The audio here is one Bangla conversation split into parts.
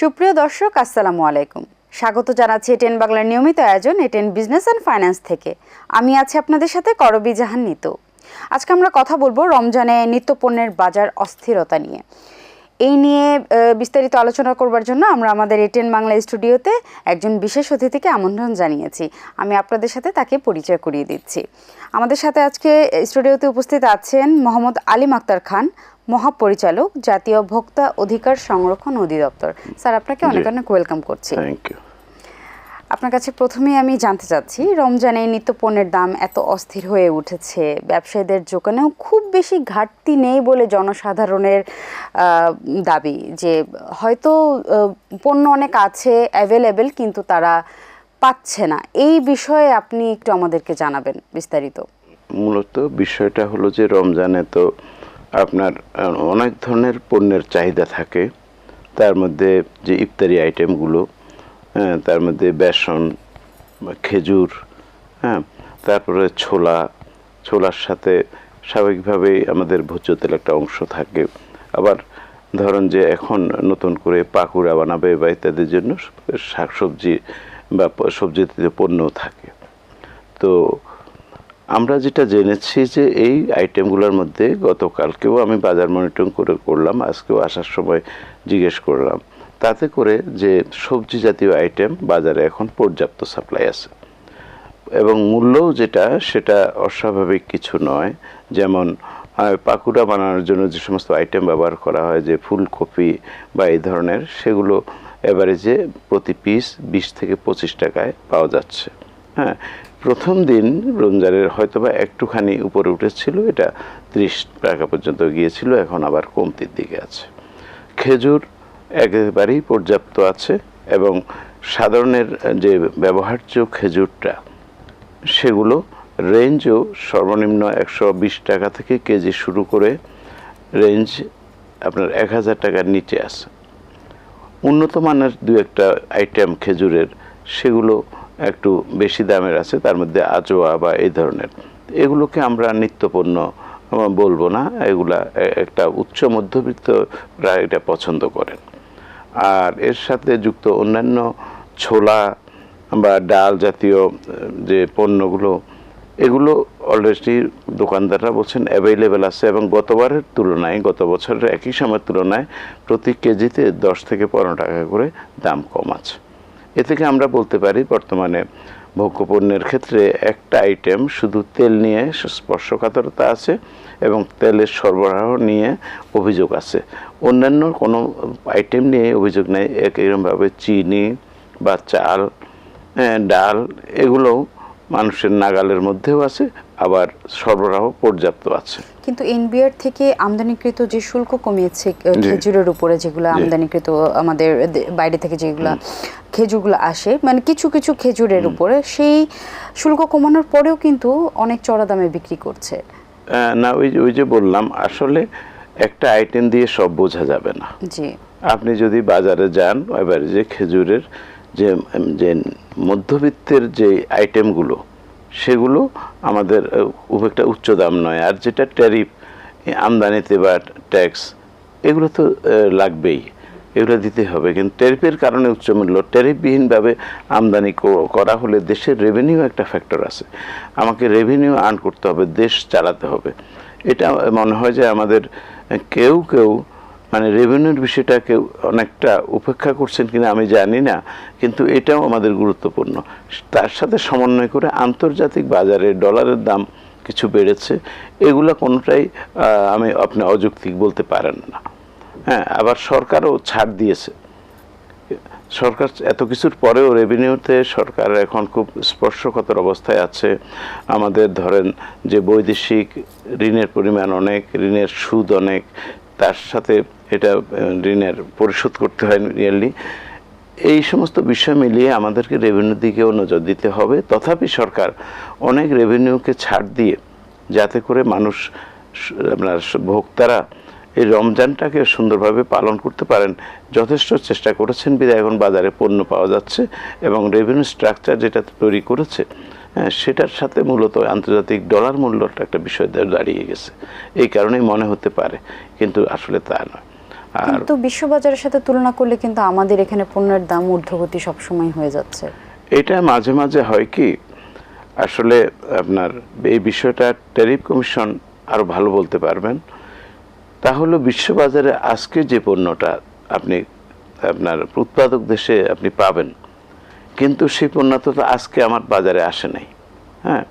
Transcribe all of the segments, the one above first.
সুপ্রিয় দর্শক, আসসালামু আলাইকুম। স্বাগত জানাচ্ছি এটেন বাংলার নিয়মিত আয়োজন এটেন বিজনেস অ্যান্ড ফাইন্যান্স থেকে। আমি আছি আপনাদের সাথে করবি জাহান নিতু। আজকে আমরা কথা বলব রমজানে নিত্যপণ্যের বাজার অস্থিরতা নিয়ে। এই নিয়ে বিস্তারিত আলোচনা করবার জন্য আমরা আমাদের এটেন বাংলা স্টুডিওতে একজন বিশেষ অতিথিকে আমন্ত্রণ জানিয়েছি। আমি আপনাদের সাথে তাকে পরিচয় করিয়ে দিচ্ছি। আমাদের সাথে আজকে স্টুডিওতে উপস্থিত আছেন মোহাম্মদ আলিম আক্তার খান মহাপরিচালক জাতীয় ভোক্তা অধিকার সংরক্ষণ অধিদপ্তর। স্যার আপনাকে অনেক অনেক ওয়েলকাম করছি। থ্যাংক ইউ আপনার কাছে প্রথমেই আমি জানতে চাচ্ছি রমজানে নিত্য পণ্যের দাম এত অস্থির হয়ে উঠেছে। ব্যবসায়ীদের দোকানেও খুব বেশি ঘাটতি নেই বলে জনসাধারণের দাবি যে হয়তো পণ্য অনেক আছে অ্যাভেলেবেল কিন্তু তারা পাচ্ছে না। এই বিষয়ে আপনি একটু আমাদেরকে জানাবেন বিস্তারিত। মূলত বিষয়টা হলো যে রমজানে তো আপনার অনেক ধরনের পণ্যের চাহিদা থাকে। তার মধ্যে যে ইফতারি আইটেমগুলো হ্যাঁ তার মধ্যে বেসন খেজুর হ্যাঁ তারপরে ছোলা, ছোলার সাথে স্বাভাবিকভাবেই আমাদের ভোজ্য তেল একটা অংশ থাকে। আবার ধরেন যে এখন নতুন করে পাকুড়া বানাবে বা ইত্যাদির জন্য শাকসবজি বা প- সবজি জাতীয় পণ্যও থাকে। তো আমরা যেটা জেনেছি যে এই আইটেমগুলোর মধ্যে গতকালকেও আমি বাজার মনিটরিং করে করলাম, আজকেও আসার সময় জিজ্ঞেস করলাম। তাতে করে যে সবজি জাতীয় আইটেম বাজারে এখন পর্যাপ্ত সাপ্লাই আছে। এবং মূল্যও যেটা, সেটা অস্বাভাবিক কিছু নয়। যেমন পাকুড়া বানানোর জন্য যে সমস্ত আইটেম ব্যবহার করা হয়, যে ফুলকপি বা এই ধরনের, সেগুলো এভারেজে প্রতি পিস বিশ থেকে পঁচিশ টাকায় পাওয়া যাচ্ছে। হ্যাঁ প্রথম দিন রমজানের হয়তোবা একটুখানি উপরে উঠেছিল, এটা ত্রিশ টাকা পর্যন্ত গিয়েছিল, এখন আবার কমতির দিকে আছে। খেজুর একেবারেই পর্যাপ্ত আছে এবং সাধারণের যে ব্যবহার্য খেজুরটা, সেগুলো রেঞ্জও সর্বনিম্ন একশো বিশ টাকা থেকে কেজি শুরু করে রেঞ্জ আপনার এক হাজার টাকার নিচে আছে। উন্নত মানের দু একটা আইটেম খেজুরের, সেগুলো একটু বেশি দামের আছে, তার মধ্যে আজোয়া বা এই ধরনের। এগুলোকে আমরা নিত্যপণ্য বলব না, এগুলা একটা উচ্চ মধ্যবিত্তরা এটা পছন্দ করেন। আর এর সাথে যুক্ত অন্যান্য ছোলা বা ডাল জাতীয় যে পণ্যগুলো, এগুলো অলরেডি দোকানদাররা বলছেন অ্যাভেলেবেল আছে এবং গতবারের তুলনায়, গত বছরের একই সময়ের তুলনায় প্রতি কেজিতে দশ থেকে পনেরো টাকা করে দাম কম আছে। এ থেকে আমরা বলতে পারি বর্তমানে ভোগ্যপণ্যের ক্ষেত্রে একটা আইটেম শুধু তেল নিয়ে স্পর্শকাতরতা আছে এবং তেলের সরবরাহ নিয়ে অভিযোগ আছে। অন্যান্য কোনো আইটেম নিয়ে অভিযোগ নেই এরকমভাবে চিনি বা চাল হ্যাঁ, ডাল এগুলোও মানুষের নাগালের মধ্যেও আছে। আবার সরবরাহ পর্যাপ্ত আছে। কিন্তু এনবিআর থেকে আমদানিকৃত যে শুল্ক কমিয়েছে খেজুরের উপরে যেগুলো আমদানিকৃত আমাদের বাইরে থেকে যেগুলো খেজুরগুলো আসে মানে কিছু কিছু খেজুরের উপরে সেই শুল্ক কমানোর পরেও কিন্তু অনেক চড়া দামে বিক্রি করছে। না ওই ওই যে বললাম আসলে একটা আইটেম দিয়ে সব বোঝা যাবে না। জি। আপনি যদি বাজারে যান এবারে যে খেজুরের যে যে মধ্যবিত্তের যে আইটেমগুলো সেগুলো আমাদের খুব একটা উচ্চ দাম নয়। আর যেটা ট্যারিফ আমদানিতে বা ট্যাক্স, এগুলো তো লাগবেই। এগুলো দিতে হবে। কিন্তু ট্যারিফের কারণে উচ্চ মূল্য, ট্যারিফবিহীনভাবে আমদানি করা হলে দেশের রেভিনিউ একটা ফ্যাক্টর আছে। আমাকে রেভিনিউ আর্ন করতে হবে, দেশ চালাতে হবে। এটা মনে হয় যে আমাদের কেউ কেউ মানে রেভিনিউর বিষয়টা কেউ অনেকটা উপেক্ষা করছেন কিনা আমি জানি না, কিন্তু এটাও আমাদের গুরুত্বপূর্ণ। তার সাথে সমন্বয় করে আন্তর্জাতিক বাজারে ডলারের দাম কিছু বেড়েছে, এগুলো কোনোটাই আমি আপনি অযৌক্তিক বলতে পারেন না। হ্যাঁ আবার সরকারও ছাড় দিয়েছে। সরকার এত কিছুর পরেও রেভিনিউতে সরকার এখন খুব স্পর্শকাতর অবস্থায় আছে। আমাদের ধরেন যে বৈদেশিক ঋণের পরিমাণ অনেক, ঋণের সুদ অনেক, তার সাথে এটা ঋণের পরিশোধ করতে হয় ইয়ারলি এই সমস্ত বিষয় মিলিয়ে আমাদেরকে রেভিনিউর দিকেও নজর দিতে হবে। তথাপি সরকার অনেক রেভিনিউকে ছাড় দিয়ে যাতে করে মানুষ আপনার ভোক্তারা এই রমজানটাকে সুন্দরভাবে পালন করতে পারেন যথেষ্ট চেষ্টা করেছেন বিধায় এখন বাজারে পণ্য পাওয়া যাচ্ছে এবং রেভিনিউ স্ট্রাকচার যেটা তৈরি করেছে হ্যাঁ, সেটার সাথে মূলত আন্তর্জাতিক ডলার মূল্যটা একটা বিষয় দাঁড়িয়ে গেছে। এই কারণেই মনে হতে পারে কিন্তু আসলে তা নয়। কিন্তু বিশ্ববাজারের সাথে তুলনা করলে কিন্তু আমাদের এখানে পণ্যের দাম ঊর্ধ্বগতি সবসময় হয়ে যাচ্ছে। এটা মাঝে মাঝে হয় কি আসলে আপনার এই বিষয়টা ট্যারিফ কমিশন আরও ভালো বলতে পারবেন। তাহলে বিশ্ববাজারে আজকে যে পণ্যটা আপনি আপনার উৎপাদক দেশে আপনি পাবেন কিন্তু সেই পণ্যটা তো আজকে আমার বাজারে আসে নাই হ্যাঁ?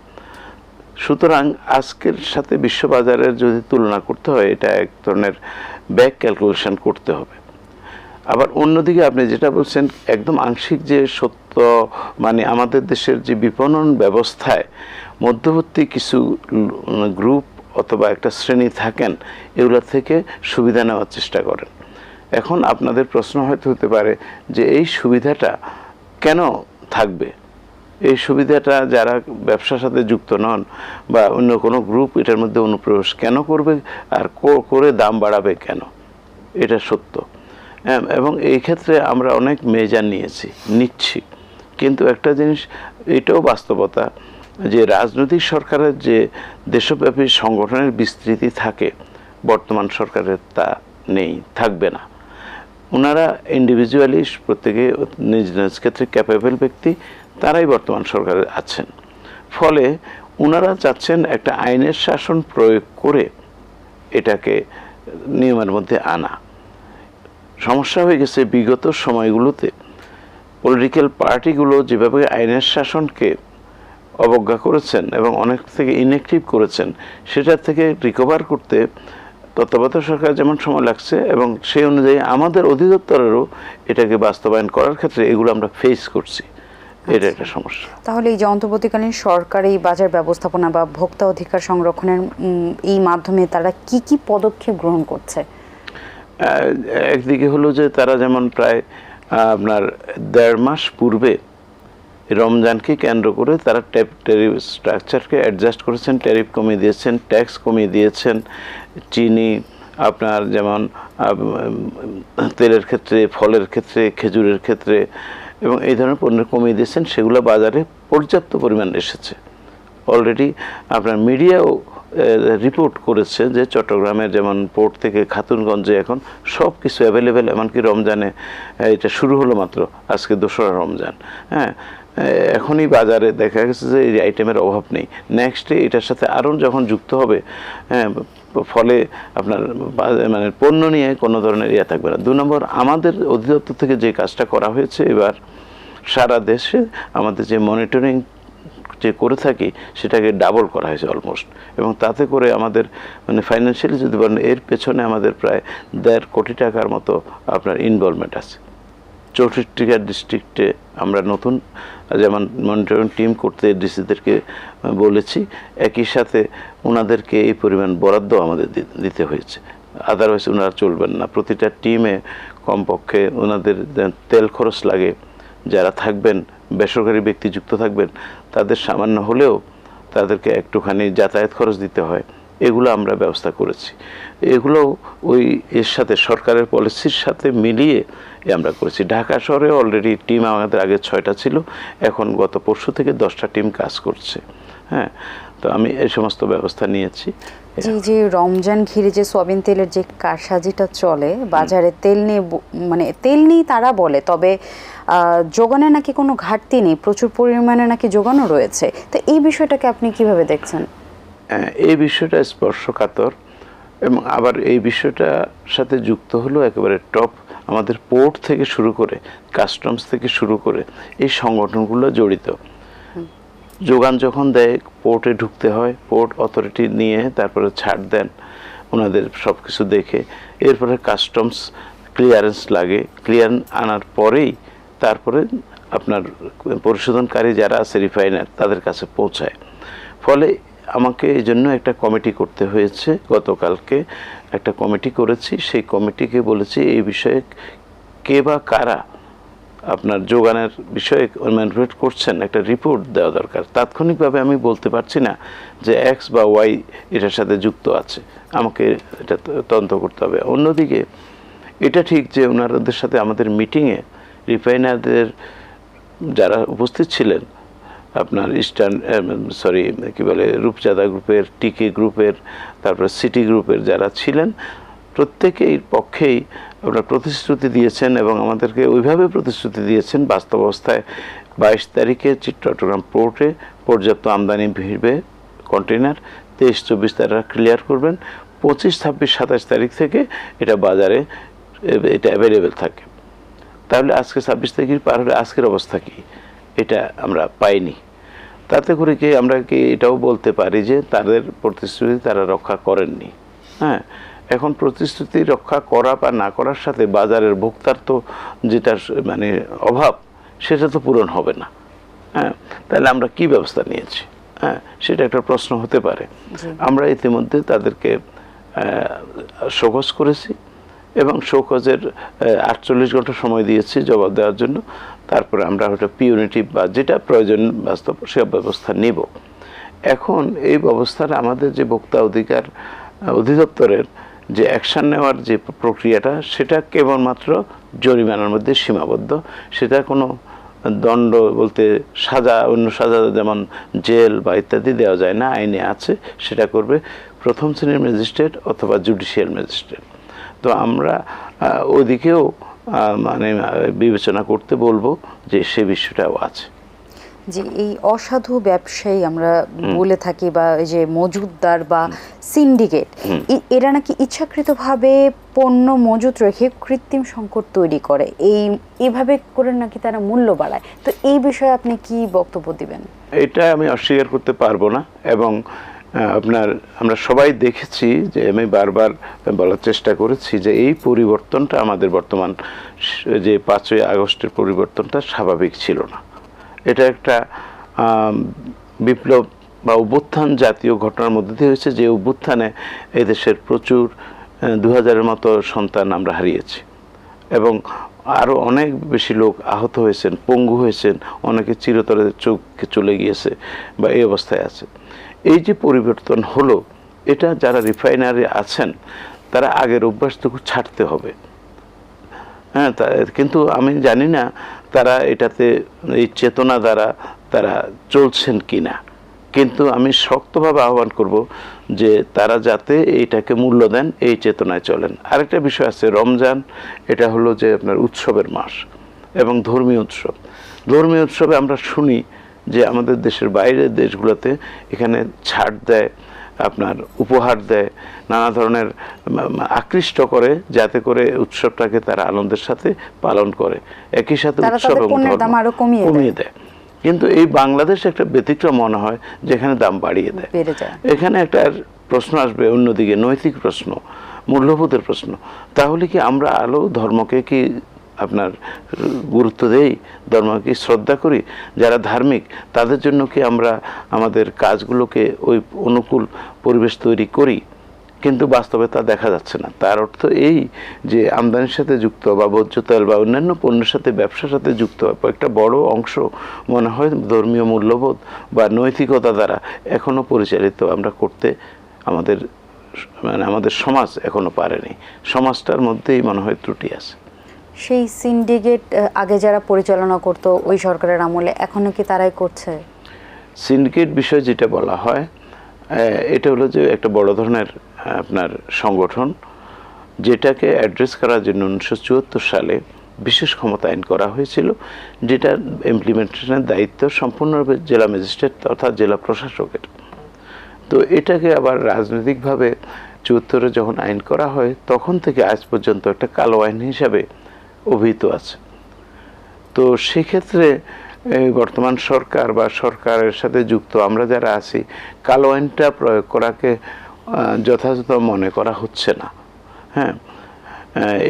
সুতরাং আজকের সাথে বিশ্ববাজারের যদি তুলনা করতে হয় এটা এক ধরনের ব্যাক ক্যালকুলেশন করতে হবে। আবার অন্যদিকে আপনি যেটা বলছেন, একদম আংশিক যে সত্য মানে আমাদের দেশের যে বিপণন ব্যবস্থায় মধ্যবর্তী কিছু গ্রুপ অথবা একটা শ্রেণি থাকেন, এগুলো থেকে সুবিধা নেওয়ার চেষ্টা করেন। এখন আপনাদের প্রশ্ন হয়তো হতে পারে যে এই সুবিধাটা কেন থাকবে? এই সুবিধাটা যারা ব্যবসার সাথে যুক্ত নন বা অন্য কোনো গ্রুপ এটার মধ্যে অনুপ্রবেশ কেন করবে আর করে দাম বাড়াবে কেন? এটা সত্য। হ্যাঁ, এবং এই ক্ষেত্রে আমরা অনেক মেজার নিয়েছি নিচ্ছি। কিন্তু একটা জিনিস এটাও বাস্তবতা যে রাজনৈতিক সরকারের যে দেশব্যাপী সংগঠনের বিস্তৃতি থাকে বর্তমান সরকারের তা নেই থাকবে না। ওনারা ইন্ডিভিজুয়ালি প্রত্যেকে নিজ নিজ ক্ষেত্রে ক্যাপেবল ব্যক্তি তারাই বর্তমান সরকারে আছেন। ফলে ওনারা চাচ্ছেন একটা আইনের শাসন প্রয়োগ করে এটাকে নিয়মের মধ্যে আনা। সমস্যা হয়ে গেছে বিগত সময়গুলোতে। পলিটিক্যাল পার্টিগুলো যেভাবে আইনের শাসনকে অবজ্ঞা করেছেন এবং অনেক থেকে ইনঅ্যাক্টিভ করেছেন সেটা থেকে রিকভার করতে তত্ত্বাবধায়ক সরকার যেমন সময় লাগছে এবং সেই অনুযায়ী আমাদের অধিদপ্তরেরও এটাকে বাস্তবায়ন করার ক্ষেত্রে এগুলো আমরা ফেস করছি। এটা একটা সমস্যা। তাহলে এই যে অন্তর্বর্তীকালীন সরকার এই বাজার ব্যবস্থাপনা বা ভোক্তা অধিকার সংরক্ষণের এই মাধ্যমে তারা কি কি পদক্ষেপ গ্রহণ করছে? একদিকে হলো যে তারা যেমন প্রায় আপনার দেড় মাস পূর্বে রমজানকে কেন্দ্র করে তারা ট্যাপ ট্যারিফ স্ট্রাকচারকে অ্যাডজাস্ট করেছেন ট্যারিফ কমিয়ে দিয়েছেন ট্যাক্স কমিয়ে দিয়েছেন চিনি আপনার যেমন তেলের ক্ষেত্রে ফলের ক্ষেত্রে খেজুরের ক্ষেত্রে এবং এই ধরনের পণ্য কমিয়ে দিয়েছেন, সেগুলো বাজারে পর্যাপ্ত পরিমাণ এসেছে। অলরেডি আপনার মিডিয়াও রিপোর্ট করেছে যে চট্টগ্রামের যেমন পোর্ট থেকে খাতুনগঞ্জে এখন সব কিছু অ্যাভেলেবেল এমনকি রমজানে এটা শুরু হলো মাত্র, আজকে দোসরা রমজান। হ্যাঁ এখনই বাজারে দেখা গেছে যে এই আইটেমের অভাব নেই। নেক্সট এটার সাথে আরও যখন যুক্ত হবে হ্যাঁ ফলে আপনার মানে পণ্য নিয়ে কোনো ধরনের ইয়ে থাকবে না। দু নম্বর, আমাদের অধিদপ্তর থেকে যে কাজটা করা হয়েছে, এবার সারা দেশে আমাদের যে মনিটরিং যে করে থাকি, সেটাকে ডাবল করা হয়েছে অলমোস্ট এবং তাতে করে আমাদের মানে ফাইন্যান্সিয়ালি যদি বলেন, এর পেছনে আমাদের প্রায় দেড় কোটি টাকার মতো আপনার ইনভলভমেন্ট আছে। চৌষট্টিটা ডিস্ট্রিক্টে আমরা নতুন যেমন মনিটরিং টিম করতে ডিসিদেরকে বলেছি। একই সাথে ওনাদেরকে এই পরিমাণ বরাদ্দ আমাদের দিতে হয়েছে। আদারওয়াইজ ওনারা চলবেন না। প্রতিটা টিমে কমপক্ষে ওনাদের তেল খরচ লাগে, যারা থাকবেন, বেসরকারি ব্যক্তি যুক্ত থাকবেন, তাদের সামান্য হলেও তাদেরকে একটুখানি যাতায়াত খরচ দিতে হয়। এগুলো আমরা ব্যবস্থা করেছি। এগুলো ওই এর সাথে সরকারের পলিসির সাথে মিলিয়ে আমরা করেছি। ঢাকা শহরে অলরেডি টিম আমাদের আগে ছয়টা ছিল এখন গত পরশু থেকে দশটা টিম কাজ করছে। হ্যাঁ তো আমি এই সমস্ত ব্যবস্থা নিয়েছি। যে যে রমজান ঘিরে যে সয়াবিন তেলের যে কারসাজিটা চলে বাজারে তেল নিয়ে মানে তেল নেই তারা বলে তবে যোগানে নাকি কোনো ঘাটতি নেই প্রচুর পরিমাণে নাকি যোগানও রয়েছে। তো এই বিষয়টাকে আপনি কীভাবে দেখছেন? এই বিষয়টা স্পর্শকাতর এবং আবার এই বিষয়টার সাথে যুক্ত হলো একেবারে টপ আমাদের পোর্ট থেকে শুরু করে কাস্টমস থেকে শুরু করে এই সংগঠনগুলো জড়িত। যোগান যখন দেয়, পোর্টে ঢুকতে হয়, পোর্ট অথরিটি নিয়ে তারপরে ছাড় দেন, ওনাদের সব কিছু দেখে। এরপরে কাস্টমস ক্লিয়ারেন্স লাগে। ক্লিয়ার আনার পরেই তারপরে আপনার পরিশোধনকারী যারা আছে রিফাইনার, তাদের কাছে পৌঁছায়। ফলে আমাকে এই জন্য একটা কমিটি করতে হয়েছে। গতকালকে একটা কমিটি করেছি। সেই কমিটিকে বলেছি, এই বিষয়ে কে বা কারা আপনার যোগানের বিষয়ে ম্যানুফ্যাক্ট করছেন? একটা রিপোর্ট দেওয়া দরকার। তাৎক্ষণিকভাবে আমি বলতে পারছি না যে এক্স বা ওয়াই এটার সাথে যুক্ত আছে। আমাকে এটা তদন্ত করতে হবে। অন্যদিকে, এটা ঠিক যে ওনাদের সাথে আমাদের মিটিংয়ে রিফাইনারদের যারা উপস্থিত ছিলেন আপনার ইস্টার্ন সরি কি বলে, রূপচাঁদা গ্রুপের, টিকে গ্রুপের, তারপরে সিটি গ্রুপের যারা ছিলেন, প্রত্যেকেই পক্ষেই আপনার প্রতিশ্রুতি দিয়েছেন এবং আমাদেরকে ওইভাবে প্রতিশ্রুতি দিয়েছেন। বাস্তব অবস্থায় বাইশ তারিখে চট্টগ্রাম পোর্টে পর্যাপ্ত আমদানি ভিড়বে কন্টেনার তেইশ, চব্বিশ তারা ক্লিয়ার করবেন। পঁচিশ, ছাব্বিশ, সাতাশ তারিখ থেকে এটা বাজারে এটা অ্যাভেলেবেল থাকে। তাহলে আজকে ছাব্বিশ তারিখ পার হলে আজকের অবস্থা কী? এটা আমরা পাইনি। তাতে করে কি আমরা কি এটাও বলতে পারি যে তাদের প্রতিশ্রুতি তারা রক্ষা করেননি? হ্যাঁ এখন প্রতিশ্রুতি রক্ষা করা বা না করার সাথে বাজারের ভোক্তার তো যেটা মানে অভাব সেটা তো পূরণ হবে না। হ্যাঁ তাহলে আমরা কি ব্যবস্থা নিয়েছি? হ্যাঁ সেটা একটা প্রশ্ন হতে পারে। আমরা ইতিমধ্যে তাদেরকে সহজ করেছি। এবং শোকজের আটচল্লিশ ঘণ্টা সময় দিয়েছি জবাব দেওয়ার জন্য। তারপরে আমরা ওটা পিউনিটি বা যেটা প্রয়োজন বাস্তব, সে ব্যবস্থা নেব। এখন এই ব্যবস্থার আমাদের যে ভোক্তা অধিকার অধিদপ্তরের যে অ্যাকশন নেওয়ার যে প্রক্রিয়াটা, সেটা কেবলমাত্র জরিমানার মধ্যে সীমাবদ্ধ। সেটা কোনো দণ্ড বলতে সাজা, অন্য সাজা যেমন জেল বা ইত্যাদি দেওয়া যায় না, আইনে আছে, সেটা করবে প্রথম শ্রেণির ম্যাজিস্ট্রেট অথবা জুডিশিয়াল ম্যাজিস্ট্রেট। তো আমরা ওদিকেও মানে বিবেচনা করতে বলব যে সে বিষয়টাও আছে। যে এই অসাধু ব্যবসায়ী আমরা বলে থাকি বা এই যে মজুদদার বা সিন্ডিকেট এরা নাকি ইচ্ছাকৃতভাবে পণ্য মজুত রেখে কৃত্রিম সংকট তৈরি করে। এই এভাবে করে নাকি তারা মূল্য বাড়ায়। তো এই বিষয়ে আপনি কি বক্তব্য দিবেন? এটা আমি অস্বীকার করতে পারব না এবং আপনার, আমরা সবাই দেখেছি যে আমি বারবার বলার চেষ্টা করেছি যে এই পরিবর্তনটা আমাদের বর্তমান যে পাঁচই আগস্টের পরিবর্তনটা স্বাভাবিক ছিল না। এটা একটা বিপ্লব বা অভ্যুত্থান জাতীয় ঘটনার মধ্যে দিয়ে হয়েছে যে অভ্যুত্থানে এদেশের প্রচুর দু হাজারের মতো সন্তান আমরা হারিয়েছি। এবং আরও অনেক বেশি লোক আহত হয়েছেন, পঙ্গু হয়েছেন, অনেকে চিরতরে চোখে চলে গিয়েছে বা এই অবস্থায় আছে। এই যে পরিবর্তন হলো, এটা যারা রিফাইনারি আছেন, তারা আগের অভ্যাসটুকু ছাড়তে হবে। হ্যাঁ কিন্তু আমি জানি না তারা এটাতে এই চেতনা দ্বারা তারা চলছেন কি না কিন্তু আমি শক্তভাবে আহ্বান করব যে তারা যাতে এইটাকে মূল্য দেন, এই চেতনায় চলেন। আরেকটা বিষয় আছে, রমজান, এটা হলো যে আপনার উৎসবের মাস এবং ধর্মীয় উৎসব। ধর্মীয় উৎসবে আমরা শুনি যে আমাদের দেশের বাইরের দেশগুলোতে এখানে ছাড় দেয় আপনার উপহার দেয় নানা ধরনের আকৃষ্ট করে যাতে করে উৎসবটাকে তারা আনন্দের সাথে পালন করে। একই সাথে উৎসব এবং কমিয়ে দেয়। কিন্তু এই বাংলাদেশ একটা ব্যতিক্রম মনে হয় যেখানে দাম বাড়িয়ে দেয়। এখানে একটা প্রশ্ন আসবে অন্যদিকে নৈতিক প্রশ্ন মূল্যবোধের প্রশ্ন। তাহলে কি আমরা আলো ধর্মকে কি আপনার গুরুত্ব দেই, ধর্মকে শ্রদ্ধা করি, যারা ধার্মিক, তাদের জন্য কি আমরা আমাদের কাজগুলোকে ওই অনুকূল পরিবেশ তৈরি করি? কিন্তু বাস্তবে তা দেখা যাচ্ছে না। তার অর্থ এই যে আমদানির সাথে যুক্ত বা ভোজ্য তেল বা অন্যান্য পণ্যের সাথে, ব্যবসার সাথে যুক্ত একটা বড় অংশ মনে হয় ধর্মীয় মূল্যবোধ বা নৈতিকতা দ্বারা এখনও পরিচালিত আমরা করতে আমাদের মানে আমাদের সমাজ এখনও পারেনি। সমাজটার মধ্যেই মনে হয় ত্রুটি আছে। সেই সিন্ডিকেট আগে যারা পরিচালনা করতো ওই সরকারের আমলে, এখনও কি তারাই করছে? সিন্ডিকেট বিষয় যেটা বলা হয় এটা হলো যে একটা বড় ধরনের আপনার সংগঠন, যেটাকে অ্যাড্রেস করার জন্য উনিশশো চুয়াত্তর সালে বিশেষ ক্ষমতা আইন করা হয়েছিল, যেটা ইমপ্লিমেন্টেশনের দায়িত্ব সম্পূর্ণরূপে জেলা ম্যাজিস্ট্রেট অর্থাৎ জেলা প্রশাসকের। তো এটাকে আবার রাজনৈতিকভাবে চুয়াত্তরে যখন আইন করা হয়, তখন থেকে আজ পর্যন্ত একটা কালো আইন হিসাবে অভিহিত আছে। তো সেক্ষেত্রে বর্তমান সরকার বা সরকারের সাথে যুক্ত আমরা যারা আছি, কালো আইনটা প্রয়োগ করাকে যথাযথ মনে করা হচ্ছে না। হ্যাঁ?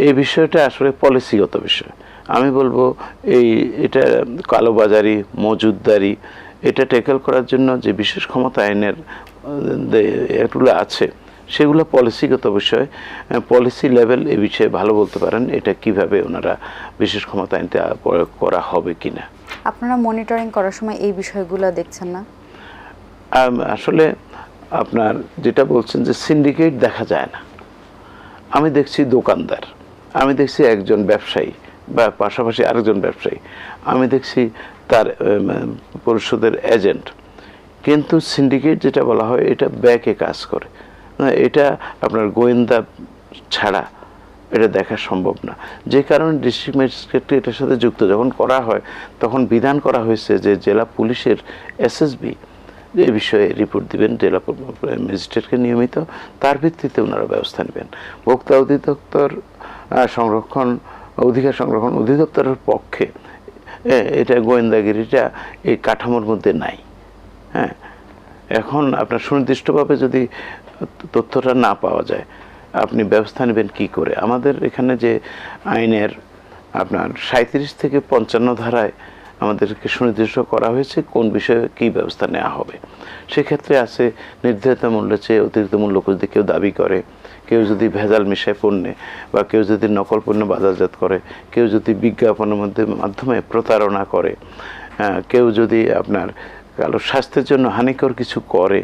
এই বিষয়টা আসলে পলিসিগত বিষয়। আমি বলব, এই, এটা কালোবাজারি মজুদদারি এটা ট্যাকেল করার জন্য যে বিশেষ ক্ষমতা আইনের এগুলো আছে সেগুলো পলিসিগত বিষয় পলিসি লেভেল এ বিষয়ে ভালো বলতে পারেন এটা কীভাবে ওনারা বিশেষ ক্ষমতা আইনটা প্রয়োগ করা হবে কি না আপনারা মনিটরিং করার সময় এই বিষয়গুলো দেখছেন না? আসলে আপনার যেটা বলছেন যে সিন্ডিকেট দেখা যায় না। আমি দেখছি দোকানদার আমি দেখছি একজন ব্যবসায়ী বা পাশাপাশি আরেকজন ব্যবসায়ী আমি দেখছি তার পরিষদের এজেন্ট কিন্তু সিন্ডিকেট যেটা বলা হয় এটা ব্যাকে কাজ করে। না, এটা আপনার গোয়েন্দা ছাড়া এটা দেখা সম্ভব না। যে কারণে ডিস্ট্রিক্ট ম্যাজিস্ট্রেটকে এটার সাথে যুক্ত যখন করা হয় তখন বিধান করা হয়েছে যে জেলা পুলিশের এসএসবি এ বিষয়ে রিপোর্ট দিবেন জেলা ম্যাজিস্ট্রেটকে নিয়মিত তার ভিত্তিতে ওনারা ব্যবস্থা নেবেন। ভোক্তা অধিদপ্তর সংরক্ষণ অধিকার সংরক্ষণ অধিদপ্তরের পক্ষে এটা গোয়েন্দাগিরিটা এই কাঠামোর মধ্যে নাই। হ্যাঁ এখন আপনার সুনির্দিষ্টভাবে যদি তথ্যটা না পাওয়া যায়, আপনি ব্যবস্থা নেবেন কি করে? আমাদের এখানে যে আইনের আপনার সাঁত্রিশ থেকে পঞ্চান্ন ধারায় আমাদেরকে সুনির্দিষ্ট করা হয়েছে কোন বিষয়ে কী ব্যবস্থা নেওয়া হবে। সেক্ষেত্রে আছে নির্ধারিত মূল্যের চেয়ে অতিরিক্ত মূল্য যদি কেউ দাবি করে, কেউ যদি ভেজাল মিশায় পণ্যে বা কেউ যদি নকল পণ্য বাজারজাত করে, কেউ যদি বিজ্ঞাপনের মধ্যে মাধ্যমে প্রতারণা করে কেউ যদি আপনার কারও স্বাস্থ্যের জন্য হানিকর কিছু করে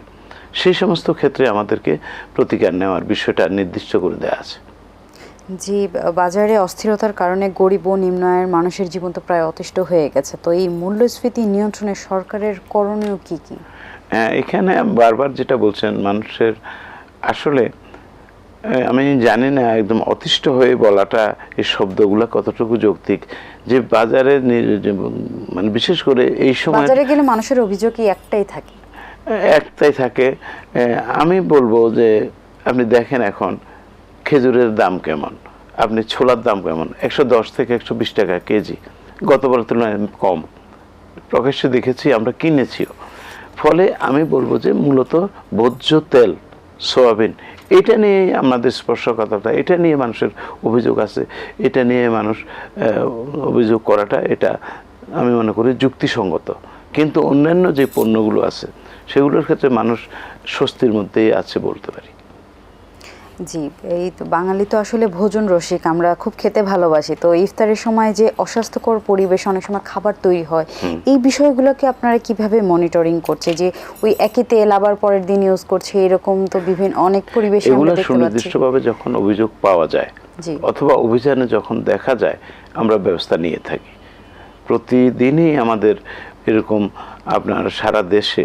সেই সমস্ত ক্ষেত্রে আমাদেরকে প্রতিকার নেওয়ার বিষয়টা নির্দিষ্ট করে দেওয়া আছে। জি বাজারে অস্থিরতার কারণে গরিব ও নিম্ন আয়ের মানুষের জীবন তো প্রায় অতিষ্ঠ হয়ে গেছে। তো এই মূল্যস্ফীতি নিয়ন্ত্রণে সরকারের করণীয় কি কি? হ্যাঁ এখানে বারবার যেটা বলছেন মানুষের আসলে আমি জানি না একদম অতিষ্ঠ হয়ে বলাটা এই শব্দগুলো কতটুকু যৌক্তিক। যে বাজারে মানে বিশেষ করে এই সময় বাজারে গেলে মানুষের অভিযোগই একটাই থাকে। একটাই থাকে। আমি বলব যে আপনি দেখেন এখন খেজুরের দাম কেমন? আপনি ছোলার দাম কেমন? একশো দশ থেকে একশো বিশ টাকা কেজি। গতবারের তুলনায় কম। প্রকাশ্যে দেখেছি আমরা কিনেছিও। ফলে আমি বলব যে মূলত ভোজ্য তেল সোয়াবিন এটা নিয়ে আমাদের স্পর্শকাতরতা, এটা নিয়ে মানুষের অভিযোগ আছে, এটা নিয়ে মানুষ অভিযোগ করাটা, এটা আমি মনে করি যুক্তিসঙ্গত। কিন্তু অন্যান্য যে পণ্যগুলো আছে, সেগুলোর ক্ষেত্রে মানুষ স্বস্তির মধ্যেই আছে বলতে পারি। জি এই তো বাঙালি তো আসলে ভোজন রসিক আমরা খুব খেতে ভালোবাসি। তো ইফতারের সময় যে অস্বাস্থ্যকর পরিবেশ অনেক সময় খাবার তৈরি হয় এই বিষয়গুলোকে আপনারা কীভাবে মনিটরিং করছে? যে ওই একই তেল আবার পরের দিন ইউজ করছে এরকম তো বিভিন্ন অনেক পরিবেশে এগুলো সুনির্দিষ্টভাবে যখন অভিযোগ পাওয়া যায় জি। অথবা অভিযানে যখন দেখা যায় আমরা ব্যবস্থা নিয়ে থাকি। প্রতিদিনই আমাদের এরকম আপনার সারা দেশে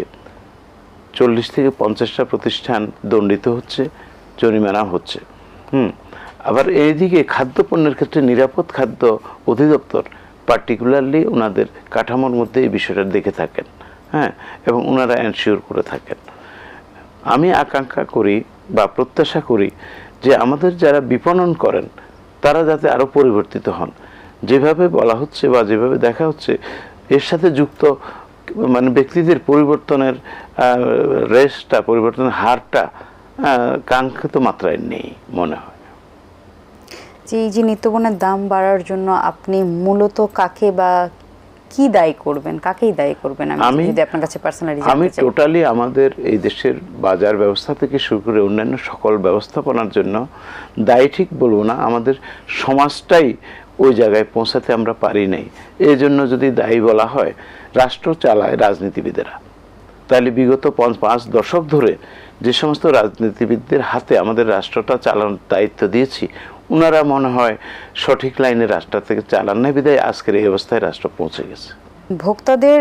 চল্লিশ থেকে পঞ্চাশটা প্রতিষ্ঠান দণ্ডিত হচ্ছে। জরিমানা হচ্ছে। হুম। আবার এইদিকে খাদ্যপণ্যের ক্ষেত্রে নিরাপদ খাদ্য অধিদপ্তর পার্টিকুলারলি ওনাদের কাঠামোর মধ্যে এই বিষয়টা দেখে থাকেন হ্যাঁ এবং ওনারা এনশিওর করে থাকেন। আমি আকাঙ্ক্ষা করি বা প্রত্যাশা করি যে আমাদের যারা বিপণন করেন, তারা যাতে আরও পরিবর্তিত হন। যেভাবে বলা হচ্ছে বা যেভাবে দেখা হচ্ছে, এর সাথে যুক্ত মানে ব্যক্তিদের পরিবর্তনের রেসটা পরিবর্তনের হারটা কাঙ্ক্ষিত মাত্রায় নেই মনে হয়। যে এই যে নিত্যপণ্যের দাম বাড়ার জন্য আপনি মূলত কাকে বা কি দায়ী করবেন? কাকেই দায়ী করবেন? আমি যদি আপনার কাছে পার্সোনালি আমি টোটালি আমাদের এই দেশের বাজার ব্যবস্থা থেকে শুরু করে অন্যান্য সকল ব্যবস্থাপনার জন্য দায়ী ঠিক বলব না আমাদের সমাজটাই ওই জায়গায় পৌঁছাতে আমরা পারি নাই। এই জন্য যদি দায়ী বলা হয় রাষ্ট্র চালায় রাজনীতিবিদেরা। তাহলে বিগত পাঁচ দশক ধরে যে সমস্ত রাজনীতিবিদদের হাতে আমাদের রাষ্ট্রটা চালানোর দায়িত্ব দিয়েছি ওনারা মনে হয় সঠিক লাইনে রাষ্ট্র থেকে চালান না বিদায় আজকের এই অবস্থায় রাষ্ট্র পৌঁছে গেছে। ভোক্তাদের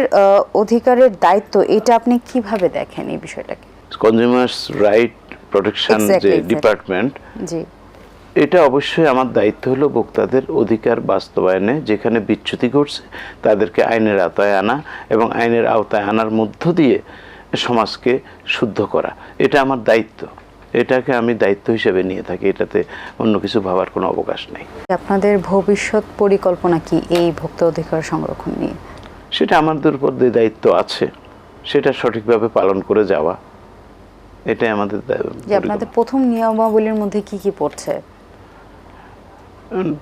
অধিকারের দায়িত্ব এটা আপনি কীভাবে দেখেন এই বিষয়টাকে? কনজিউমার্স রাইট প্রোটেকশন যে ডিপার্টমেন্ট জি। এটা অবশ্যই আমার দায়িত্ব হলো ভোক্তাদের অধিকার বাস্তবায়নে যেখানে বিচ্যুতি ঘটছে তাদেরকে আইনের আওতায় আনা এবং আইনের আওতায় আনার মধ্য দিয়ে সমাজকে শুদ্ধ করা। এটা আমার দায়িত্ব। এটাকে আমি দায়িত্ব হিসেবে নিয়ে থাকি। এটাতে অন্য কিছু ভাবার কোনো অবকাশ নেই। আপনাদের ভবিষ্যৎ পরিকল্পনা কি এই ভোক্তা অধিকার সংরক্ষণ নিয়ে? সেটা আমাদের উপর যে দায়িত্ব আছে। সেটা সঠিকভাবে পালন করে যাওয়া। এটাই আমাদের আপনাদের প্রথম নিয়মাবলীর মধ্যে কি কি পড়ছে?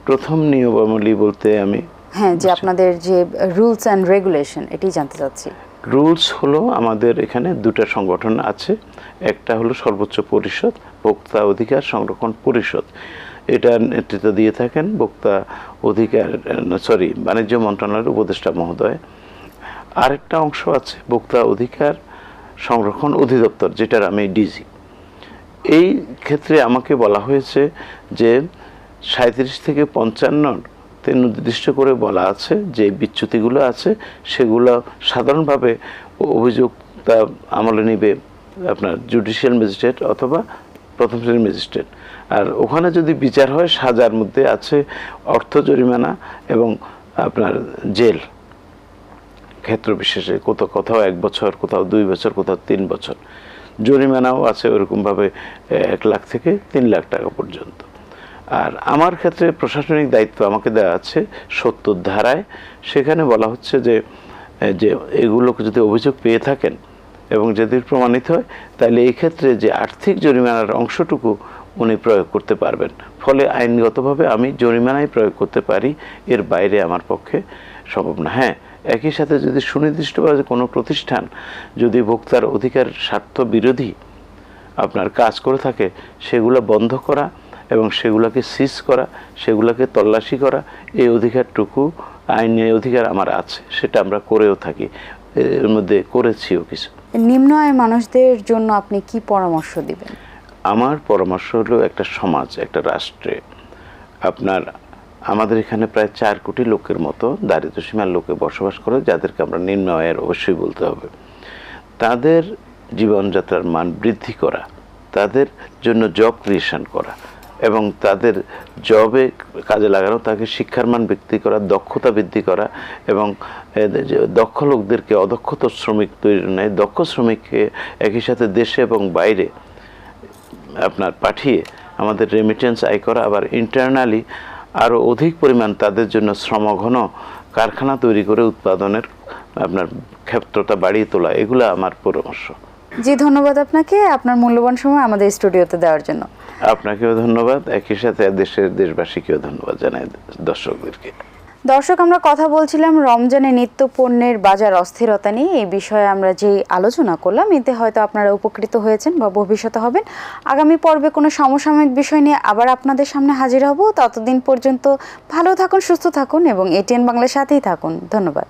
প্রথম নিয়মাবলী বলতে আমি হ্যাঁ যে আপনাদের যে রুলস অ্যান্ড রেগুলেশন এটাই জানতে চাচ্ছি। রুলস হলো আমাদের এখানে দুটো সংগঠন আছে। একটা হলো সর্বোচ্চ পরিষদ ভোক্তা অধিকার সংরক্ষণ পরিষদ। এটার নেতৃত্ব দিয়ে থাকেন ভোক্তা অধিকার সরি বাণিজ্য মন্ত্রণালয়ের উপদেষ্টা মহোদয়। আরেকটা অংশ আছে ভোক্তা অধিকার সংরক্ষণ অধিদপ্তর, যেটার আমি ডিজি এই ক্ষেত্রে আমাকে বলা হয়েছে যে সাঁত্রিশ থেকে পঞ্চান্ন তে নির্দিষ্ট করে বলা আছে, যে বিচ্যুতিগুলো আছে, সেগুলো সাধারণভাবে অভিযোগতা আমলে নিবে আপনার জুডিশিয়াল ম্যাজিস্ট্রেট অথবা প্রথম শ্রেণির ম্যাজিস্ট্রেট। আর ওখানে যদি বিচার হয়, সাজার মধ্যে আছে অর্থ জরিমানা এবং আপনার জেল। ক্ষেত্র বিশেষে কোথাও কোথাও এক বছর, কোথাও দুই বছর, কোথাও তিন বছর। জরিমানাও আছে ওরকমভাবে এক লাখ থেকে তিন লাখ টাকা পর্যন্ত। আর আমার ক্ষেত্রে প্রশাসনিক দায়িত্ব আমাকে দেওয়া আছে সত্তর ধারায়। সেখানে বলা হচ্ছে যে যে এগুলোকে যদি অভিযোগ পেয়ে থাকেন এবং যদি প্রমাণিত হয়, তাহলে এই ক্ষেত্রে যে আর্থিক জরিমানার অংশটুকু উনি প্রয়োগ করতে পারবেন। ফলে আইনগতভাবে আমি জরিমানাই প্রয়োগ করতে পারি, এর বাইরে আমার পক্ষে সম্ভব না। হ্যাঁ একই সাথে যদি সুনির্দিষ্টভাবে কোনো প্রতিষ্ঠান যদি ভোক্তার অধিকার স্বার্থ বিরোধী আপনার কাজ করে থাকে, সেগুলো বন্ধ করা এবং সেগুলোকে সিজ করা সেগুলোকে তল্লাশি করা এই অধিকারটুকু আইনি অধিকার আমার আছে সেটা আমরা করেও থাকি। এর মধ্যে করেছিও কিছু। নিম্ন আয় মানুষদের জন্য আপনি কি পরামর্শ দিবেন? আমার পরামর্শ হলো একটা সমাজ একটা রাষ্ট্রে। আপনার আমাদের এখানে প্রায় চার কোটি লোকের মতো দারিদ্র সীমার লোকে বসবাস করে যাদেরকে আমরা নিম্ন আয়ের অবশ্যই বলতে হবে। তাদের জীবনযাত্রার মান বৃদ্ধি করা তাদের জন্য জব ক্রিয়েশন করা এবং তাদের জবে কাজে লাগানো, তাকে শিক্ষার মান বৃদ্ধি করা, দক্ষতা বৃদ্ধি করা এবং দক্ষ লোকদেরকে অদক্ষত শ্রমিক তৈরি নেয় দক্ষ শ্রমিককে একই সাথে দেশে এবং বাইরে আপনার পাঠিয়ে আমাদের রেমিটেন্স আয় করা, আবার ইন্টারনালি আরও অধিক পরিমাণ তাদের জন্য শ্রমঘন কারখানা তৈরি করে উৎপাদনের আপনার ক্ষেত্রটা বাড়িয়ে তোলা, এগুলো আমার পরামর্শ। জি, ধন্যবাদ আপনাকে। আপনার মূল্যবান সময় আমাদের স্টুডিওতে দেওয়ার জন্য। আপনাকেও ধন্যবাদ, একই সাথে দেশের, দেশবাসীকেও ধন্যবাদ জানাই দর্শকদেরকে। দর্শক, আমরা কথা বলছিলাম রমজানে নিত্য পণ্যের বাজার অস্থিরতা নিয়ে। এই বিষয়ে আমরা যে আলোচনা করলাম, এতে হয়তো আপনারা উপকৃত হয়েছেন বা ভবিষ্যতে হবেন। আগামী পর্বে কোনো সমসাময়িক বিষয় নিয়ে আবার আপনাদের সামনে হাজির হব। ততদিন পর্যন্ত ভালো থাকুন, সুস্থ থাকুন এবং এটিএন বাংলার সাথেই থাকুন। ধন্যবাদ।